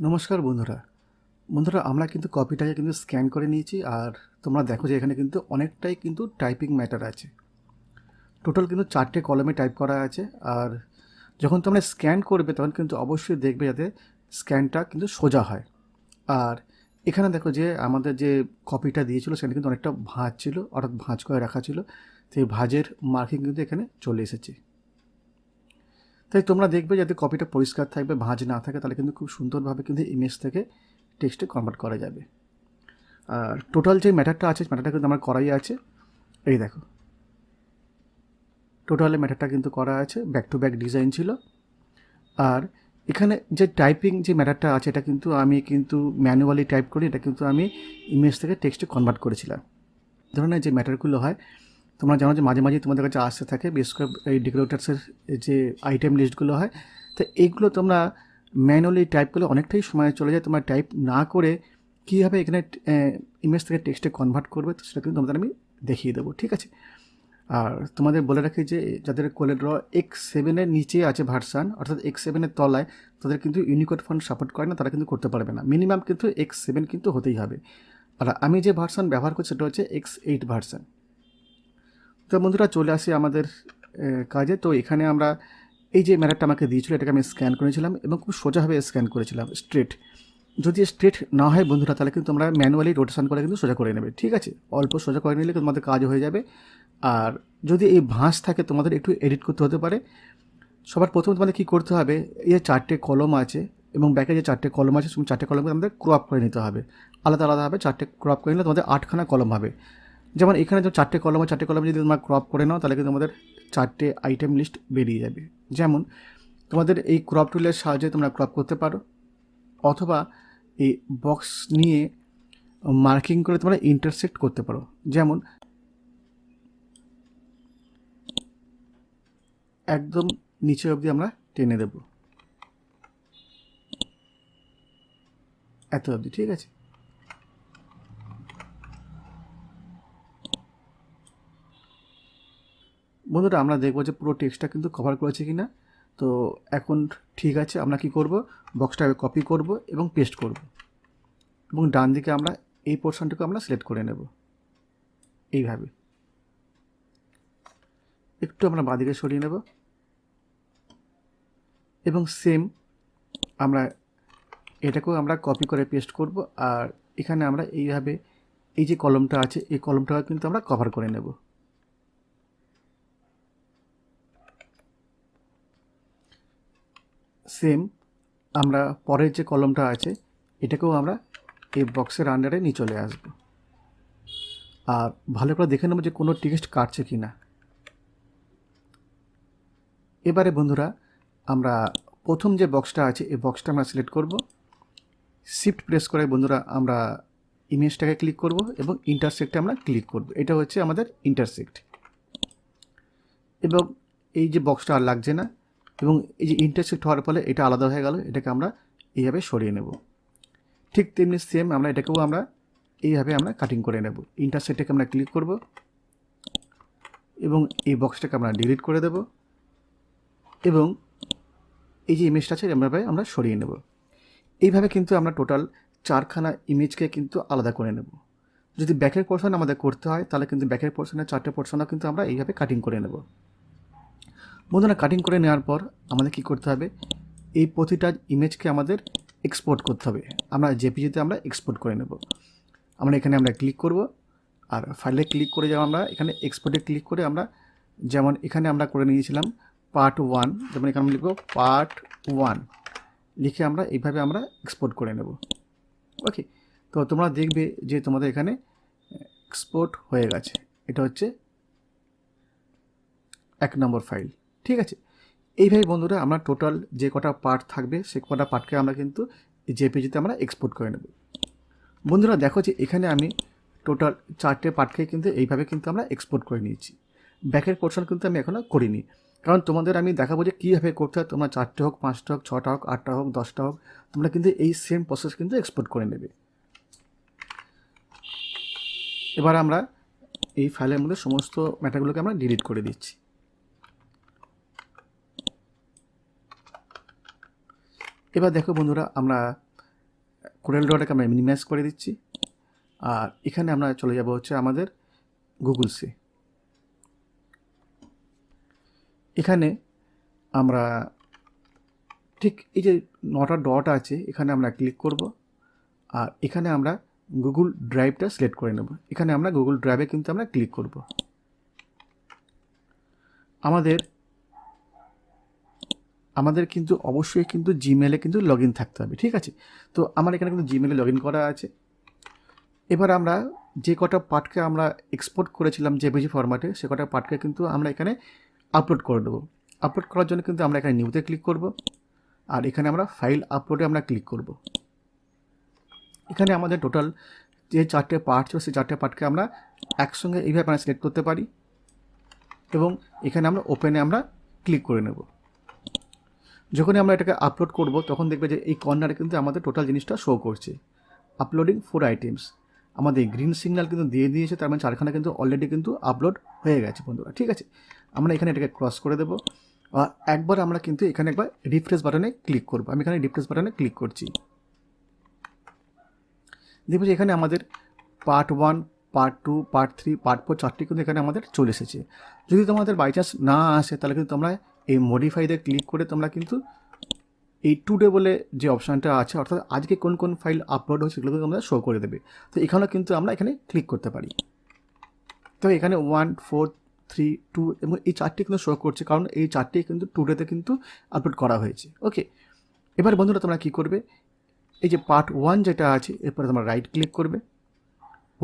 নমস্কার বন্ধুরা। বন্ধুরা, আমরা কিন্তু কপিটাকে কিন্তু স্ক্যান করে নিয়েছি আর তোমরা দেখো যে এখানে কিন্তু অনেকটাই কিন্তু টাইপিং ম্যাটার আছে। টোটাল কিন্তু চারটে কলমে টাইপ করা আছে আর যখন তোমরা স্ক্যান করবে তখন কিন্তু অবশ্যই দেখবে যাতে স্ক্যানটা কিন্তু সোজা হয়। আর এখানে দেখো যে আমাদের যে কপিটা দিয়েছিল সেখানে কিন্তু অনেকটা ভাঁজ ছিল, অর্থাৎ ভাঁজ করে রাখা ছিল। সেই ভাঁজের মার্কিং কিন্তু এখানে চলে এসেছে। তাই তোমরা দেখবে যাতে কপিটা পরিষ্কার থাকবে, ভাঁজ না থাকে, তাহলে কিন্তু খুব সুন্দরভাবে কিন্তু ইমেজ থেকে টেক্সটে কনভার্ট করা যাবে। আর টোটাল যে ম্যাটারটা আছে ম্যাটারটা কিন্তু আমার করাই আছে। এই দেখো। টোটালে ম্যাটারটা কিন্তু করা আছে ব্যাক টু ব্যাক ডিজাইন ছিল। আর এখানে যে টাইপিং যে ম্যাটারটা আছে, এটা কিন্তু আমি কিন্তু ম্যানুয়ালি টাইপ করি, এটা কিন্তু আমি ইমেজ থেকে টেক্সটে কনভার্ট করেছিলাম। ধরনের যে ম্যাটারগুলো হয় তোমরা জানো যে মাঝে মাঝে তোমাদের কাছে আসতে থাকে, বিশেষ করে এই ডেকোরেটার্সের যে আইটেম লিস্টগুলো হয়। তো এইগুলো তোমরা ম্যানুয়ালি টাইপ করলে অনেকটাই সময় চলে যায়। তোমরা টাইপ না করে কীভাবে এখানে ইমেজ থেকে টেক্সটে কনভার্ট করবে, তো সেটা কিন্তু তোমাদের আমি দেখিয়ে দেবো, ঠিক আছে? আর তোমাদের বলে রাখি যে, যাদের কোলেড্র এক্স সেভেনের নিচে আছে ভার্সান অর্থাৎ এক্স সেভেনের তলায়, তাদের কিন্তু ইউনিকোড ফন্ট সাপোর্ট করে না, তারা কিন্তু করতে পারবে না। মিনিমাম কিন্তু এক্স সেভেন কিন্তু হতেই হবে। আর আমি যে ভার্সান ব্যবহার করছি, সেটা হচ্ছে এক্স এইট ভার্সান তো বন্ধুরা চলে আসি আমাদের কাজে। তো এখানে আমরা এই যে ম্যাটারটা আমাকে দিয়েছিল, এটাকে আমি স্ক্যান করেছিলাম এবং খুব সোজাভাবে স্ক্যান করেছিলাম স্ট্রেট যদি স্ট্রেট না হয় বন্ধুরা, তাহলে কিন্তু তোমরা ম্যানুয়ালি রোটেশন করে কিন্তু সোজা করে নেবে, ঠিক আছে? অল্প সোজা করে নিলে তোমাদের কাজ হয়ে যাবে। আর যদি এই ভাঁজ থাকে, তোমাদের একটু এডিট করতে হতে পারে। সবার প্রথমে তোমাদের কী করতে হবে, এই যে চারটে কলম আছে এবং ব্যাকে যে চারটে কলম আছে, সেই চারটে কলমকে আমাদের ক্রপ করে নিতে হবে। আলাদা আলাদাভাবে চারটে ক্রপ করে নিলে তোমাদের আটখানা কলম হবে। যেমন এখানে যে চারটে কলম চারটে কলম যদি তোমরা ক্রপ করে নাও, তাহলে কিন্তু তোমাদের চারটে আইটেম লিস্ট বেরিয়ে যাবে। যেমন তোমাদের এই ক্রপ টুলের সাহায্যে তোমরা ক্রপ করতে পারো, অথবা এই বক্স নিয়ে মার্কিং করে তোমরা ইন্টারসেক্ট করতে পারো। যেমন একদম নিচে অবধি আমরা টেনে দেব। এত অবধি, ঠিক আছে? বন্ধুরা, আমরা দেখব যে পুরো টেক্সটটা কিন্তু কভার করেছে কি না তো এখন ঠিক আছে, আমরা কি করব? বক্সটাকে কপি করব এবং পেস্ট করব। এবং ডান দিকে আমরা এই পোর্শনটুকু আমরা সিলেক্ট করে নেব। এইভাবে। একটু আমরা বাঁদিকে সরিয়ে নেব। এবং সেম আমরা এটাকেও আমরা কপি করে পেস্ট করব। আর এখানে আমরা এইভাবে এই যে কলমটা আছে, এই কলমটাকে কিন্তু আমরা কভার করে নেব। সেম আমরা পরের যে কলমটা আছে, এটাকেও আমরা এই বক্সের আন্ডারে নিয়ে চলে আসব। আর ভালো করে দেখে নেব যে কোনো টেক্সট কাটছে কি না। এবারে বন্ধুরা, আমরা প্রথম যে বক্সটা আছে, এই বক্সটা আমরা সিলেক্ট করব। শিফট প্রেস করে বন্ধুরা, আমরা ইমেজটাকে ক্লিক করব এবং ইন্টারসেক্টে আমরা ক্লিক করব। এটা হচ্ছে আমাদের ইন্টারসেক্ট এবং এই যে বক্সটা আর লাগছে না এবং এই যে ইন্টারসেক্ট হওয়ার ফলে এটা আলাদা হয়ে গেল, এটাকে আমরা এইভাবে সরিয়ে নেব। ঠিক তেমনি সেম আমরা এটাকেও আমরা এইভাবে আমরা কাটিং করে নেব। ইন্টারসেক্টটাকে আমরা ক্লিক করব এবং এই বক্সটাকে আমরা ডিলিট করে দেব এবং এই যে ইমেজটা আছে, এভাবে আমরা সরিয়ে নেব। এইভাবে কিন্তু আমরা টোটাল চারখানা ইমেজকে কিন্তু আলাদা করে নেব। যদি ব্যাকের পোর্শন আমাদের করতে হয়, তাহলে কিন্তু ব্যাকের পোর্শনের চারটে পোর্শনও কিন্তু আমরা এইভাবে কাটিং করে নেব। বন্ধুরা কাটিং করে নেওয়ার পর আমাদের কি করতে হবে? এই প্রতিটা ইমেজকে আমাদের এক্সপোর্ট করতে হবে। আমরা জেপিজিতে আমরা এক্সপোর্ট করে নেব। আমরা এখানে আমরা ক্লিক করব আর ফাইলে ক্লিক করে যাওয়া আমরা এখানে এক্সপোর্টে ক্লিক করে আমরা যেমন এখানে আমরা করে নিয়েছিলাম পার্ট ওয়ান যেমন এখানে আমরা লিখব পার্ট ওয়ান লিখে আমরা এইভাবে আমরা এক্সপোর্ট করে নেব। ওকে তো তোমরা দেখবে যে তোমাদের এখানে এক্সপোর্ট হয়ে গেছে। এটা হচ্ছে এক নম্বর ফাইল ঠিক আছে? এইভাবে বন্ধুরা, আমরা টোটাল যে কটা পার্ট থাকবে, সে কটা পার্টকে আমরা কিন্তু জেপিজিতে আমরা এক্সপোর্ট করে নেব। বন্ধুরা, দেখো যে এখানে আমি টোটাল চারটে পার্টকে কিন্তু এইভাবে কিন্তু আমরা এক্সপোর্ট করে নিয়েছি। ব্যাকের পোর্শন কিন্তু আমি এখনও করিনি। কারণ তোমাদের আমি দেখাবো যে কীভাবে করতে হয়, তোমরা চারটে হোক, পাঁচটা হোক, ছটা হোক, আটটা হোক, দশটা হোক, তোমরা কিন্তু এই সেম প্রসেস কিন্তু এক্সপোর্ট করে নেবে। এবার আমরা এই ফাইলের মধ্যে সমস্ত ম্যাটারগুলোকে আমরা ডিলিট করে দিচ্ছি। এবার দেখো বন্ধুরা, আমরা কোরেল ড্রটাকে আমরা মিনিমাইজ করে দিচ্ছি। আর এখানে আমরা চলে যাব হচ্ছে আমাদের গুগলসে এখানে আমরা ঠিক এই যে নটা ডট আছে, এখানে আমরা ক্লিক করব। আর এখানে আমরা গুগল ড্রাইভটা সিলেক্ট করে নেব। এখানে আমরা গুগল ড্রাইভে কিন্তু আমরা ক্লিক করব। আমাদের আমাদের কিন্তু অবশ্যই কিন্তু জিমেলে কিন্তু লগ থাকতে হবে, ঠিক আছে? তো আমার এখানে কিন্তু জিমেলে লগ করা আছে। এবার আমরা যে কটা পার্টকে আমরা এক্সপোর্ট করেছিলাম জেপিজি ফরম্যাটে সে কটা পার্টকে কিন্তু আমরা এখানে আপলোড করে দেবো। আপলোড করার জন্য কিন্তু আমরা এখানে নিউতে ক্লিক করব, আর এখানে আমরা ফাইল আপলোডে আমরা ক্লিক করব। এখানে আমাদের টোটাল যে চারটে পার্ট ছিল সেই চারটে পার্টকে আমরা একসঙ্গে এইভাবে আমরা সিলেক্ট করতে পারি এবং এখানে আমরা ওপেনে আমরা ক্লিক করে নেব। যখনই আমরা এটাকে আপলোড করব, তখন দেখবে যে এই কর্নারে কিন্তু আমাদের টোটাল জিনিসটা শো করছে। আপলোডিং ফোর আইটেমস আমাদের গ্রিন সিগন্যাল কিন্তু দিয়ে দিয়েছে, তার মানে চারখানা কিন্তু অলরেডি কিন্তু আপলোড হয়ে গেছে বন্ধুরা, ঠিক আছে? আমরা এখানে এটাকে ক্রস করে দেবো। আর একবার আমরা কিন্তু এখানে একবার রিফ্রেশ বাটনে ক্লিক করব। আমি এখানে রিফ্রেশ বাটনে ক্লিক করছি। দেখব যে এখানে আমাদের part one part two part three part four চারটি কিন্তু এখানে আমাদের চলে এসেছে। যদি তোমাদের বাই চান্স না আসে, তাহলে কিন্তু তোমরা এই মডিফাইতে ক্লিক করে তোমরা কিন্তু এই টুডে বলে যে অপশানটা আছে, অর্থাৎ আজকে কোন কোন ফাইল আপলোড হয়েছে সেগুলোকে তোমরা শো করে দেবে। তো এখানেও কিন্তু আমরা এখানে ক্লিক করতে পারি। তো এখানে ওয়ান ফোর থ্রি টু এবং এই চারটি কিন্তু শো করছে, কারণ এই চারটি কিন্তু টুডেতে কিন্তু আপলোড করা হয়েছে। ওকে এবার বন্ধুরা তোমরা কী করবে? এই যে পার্ট ওয়ান যেটা আছে, এরপরে তোমরা রাইট ক্লিক করবে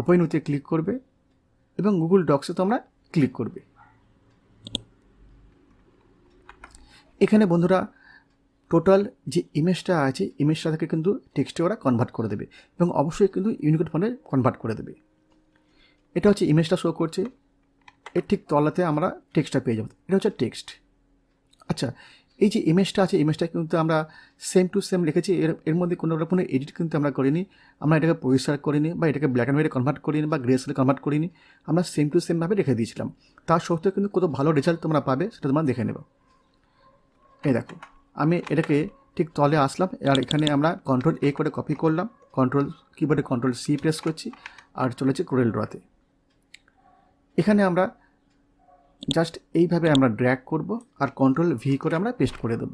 ওপেন উইথে ক্লিক করবে এবং গুগল ডক্সে তোমরা ক্লিক করবে। এখানে বন্ধুরা টোটাল যে ইমেজটা আছে ইমেজটা থেকে কিন্তু টেক্সটে ওরা কনভার্ট করে দেবে এবং অবশ্যই কিন্তু ইউনিকোড ফোনে কনভার্ট করে দেবে। এটা হচ্ছে ইমেজটা শো করছে। এর ঠিক তলাতে আমরা টেক্সটটা পেয়ে যাব। এটা হচ্ছে টেক্সট আচ্ছা এই যে ইমেজটা আছে ইমেজটা কিন্তু আমরা সেম টু সেম লিখেছি এর এর মধ্যে কোনো রকমের এডিট কিন্তু আমরা করিনি। আমরা এটাকে পরিষ্কার করিনি বা এটাকে ব্ল্যাক অ্যান্ড হোয়াইটে কনভার্ট করিনি বা গ্রে সেলে কনভার্ট করিনি। আমরা সেম টু সেমভাবে রেখে দিয়েছিলাম। তার সত্ত্বেও কিন্তু কত ভালো রেজাল্ট তোমরা পাবে, সেটা তোমরা দেখে নেব। এই দেখো, আমি এটাকে ঠিক তলে আসলাম, আর এখানে আমরা কন্ট্রোল এ করে কপি করলাম কন্ট্রোল কিবোর্ডে কন্ট্রোল সি প্রেস করছি, আর চলেছে কোরেল ড্রতে এখানে আমরা জাস্ট এইভাবে আমরা ড্র্যাগ করব, আর কন্ট্রোল ভি করে আমরা পেস্ট করে দেব।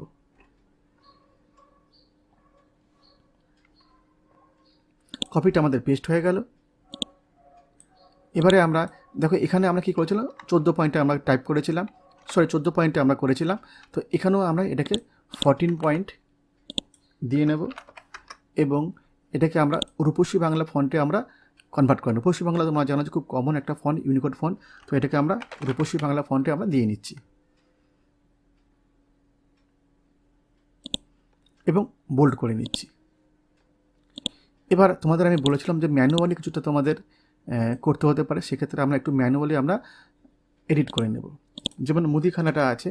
কপিটা আমাদের পেস্ট হয়ে গেল। এবারে আমরা, দেখো, এখানে আমরা কি করেছিলাম? চোদ্দ পয়েন্টে আমরা টাইপ করেছিলাম। সরি, চোদ্দ পয়েন্টে আমরা করেছিলাম। তো এখানেও আমরা এটাকে ফরটিন পয়েন্ট দিয়ে নেব এবং এটাকে আমরা রূপসী বাংলা ফন্টে আমরা কনভার্ট করে নেব। রূপসী বাংলা তোমরা জানো যে খুব কমন একটা ফন্ট ইউনিকোড ফন্ট তো এটাকে আমরা রূপসী বাংলা ফন্টে আমরা দিয়ে নিচ্ছি। এবং বোল্ড করে নিচ্ছি। এবার তোমাদের আমি বলেছিলাম যে ম্যানুয়ালি কিছুটা তোমাদের করতে হতে পারে, সেক্ষেত্রে আমরা একটু ম্যানুয়ালি আমরা এডিট করে নেব। যেমন মুদিখানাটা আছে,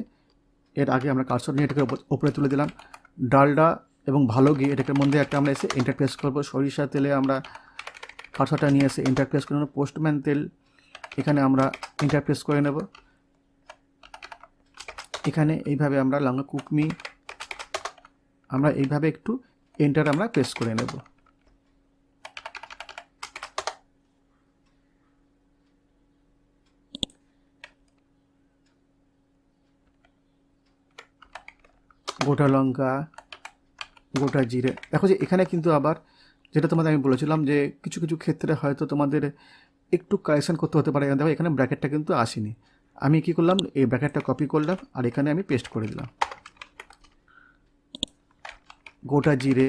এর আগে আমরা কারসর নিয়ে এটাকে ওপরে তুলে দিলাম। ডালডা এবং ভালো ঘি এটাকে মধ্যে একটা আমরা এসে ইন্টারপ্রেস করব। সরিষা তেলে আমরা কারসাটা নিয়ে এসে ইন্টারপ্রেস করে নেব। পোস্টম্যান তেল, এখানে আমরা ইন্টারপ্রেস করে নেব। এখানে এইভাবে আমরা লঙ্কা, কুকমি, আমরা এইভাবে একটু এন্টার আমরা প্রেস করে নেব। গোটা লঙ্কা, গোটা জিরে। দেখো যে এখানে কিন্তু আবার যেটা তোমাদের আমি বলেছিলাম যে কিছু কিছু ক্ষেত্রে হয়তো তোমাদের একটু কারেকশন করতে হতে পারে। দেখো এখানে ব্র্যাকেটটা কিন্তু আসেনি। আমি কি করলাম? এই ব্র্যাকেটটা কপি করলাম আর এখানে আমি পেস্ট করে দিলাম। গোটা জিরে,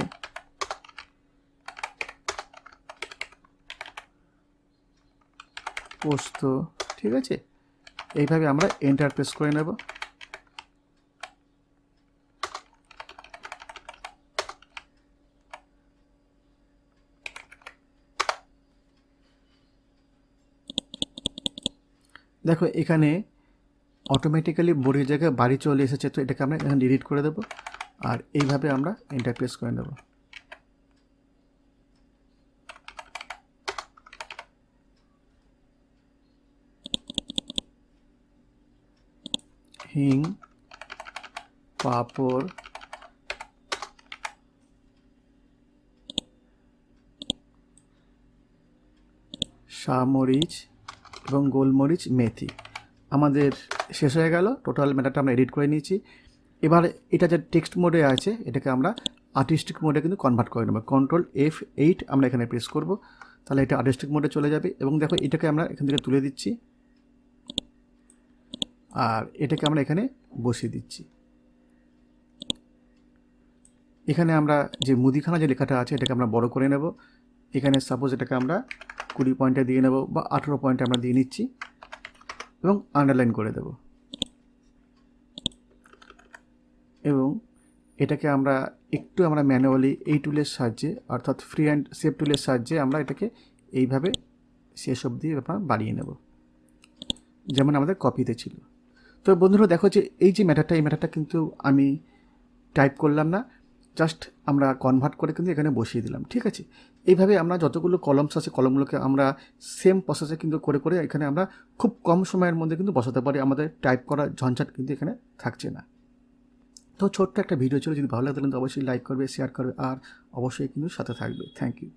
পোস্ত, ঠিক আছে? এইভাবে আমরা এন্টার প্রেস করে নেব। দেখো, এখানে অটোমেটিক্যালি বড়ির জায়গায় বাড়ি চলে এসেছে, তো এটাকে আমরা এখানে ডিলিট করে দেবো। আর এইভাবে আমরা ইন্টারপ্রেস করে নেব। হিং, পাপড় সামরিচ এবং গোলমরিচ, মেথি। আমাদের শেষ হয়ে গেল। টোটাল ম্যাটারটা আমরা এডিট করে নিয়েছি। এবার এটা যে টেক্সট মোডে আছে, এটাকে আমরা আর্টিস্টিক মোডে কিন্তু কনভার্ট করে নেব। কন্ট্রোল এফ এইট আমরা এখানে প্রেস করব। তাহলে এটা আর্টিস্টিক মোডে চলে যাবে এবং দেখো এটাকে আমরা এখান থেকে তুলে দিচ্ছি। আর এটাকে আমরা এখানে বসিয়ে দিচ্ছি। এখানে আমরা যে মুদিখানা যে লেখাটা আছে, এটাকে আমরা বড় করে নেব। এখানে সাপোজ এটাকে আমরা কুড়ি পয়েন্টে দিয়ে নেব বা আঠেরো পয়েন্টে আমরা দিয়ে নিচ্ছি এবং আন্ডারলাইন করে দেব। এবং এটাকে আমরা একটু আমরা ম্যানুয়ালি এই টুলের সাহায্যে অর্থাৎ ফ্রি অ্যান্ড সেভ টুলের সাহায্যে আমরা এটাকে এইভাবে শেষ অবধি আমরা বাড়িয়ে নেব। যেমন আমাদের কপিতে ছিল। তো বন্ধুরা দেখো যে এই যে ম্যাটারটা এই ম্যাটারটা কিন্তু আমি টাইপ করলাম না। জাস্ট আমরা কনভার্ট করে কিন্তু এখানে বসিয়ে দিলাম, ঠিক আছে? এইভাবে আমরা যতগুলো কলমস আছে কলমগুলোকে আমরা সেম প্রসেসে কিন্তু করে করে এখানে আমরা খুব কম সময়ের মধ্যে কিন্তু বসাতে পারি। আমাদের টাইপ করা ঝঞ্ঝাট কিন্তু এখানে থাকছে না। তো ছোট্ট একটা ভিডিও ছিল, যদি ভালো লাগে তাহলে কিন্তু অবশ্যই লাইক করবে শেয়ার করবে, আর অবশ্যই কিন্তু সাথে থাকবে। Thank you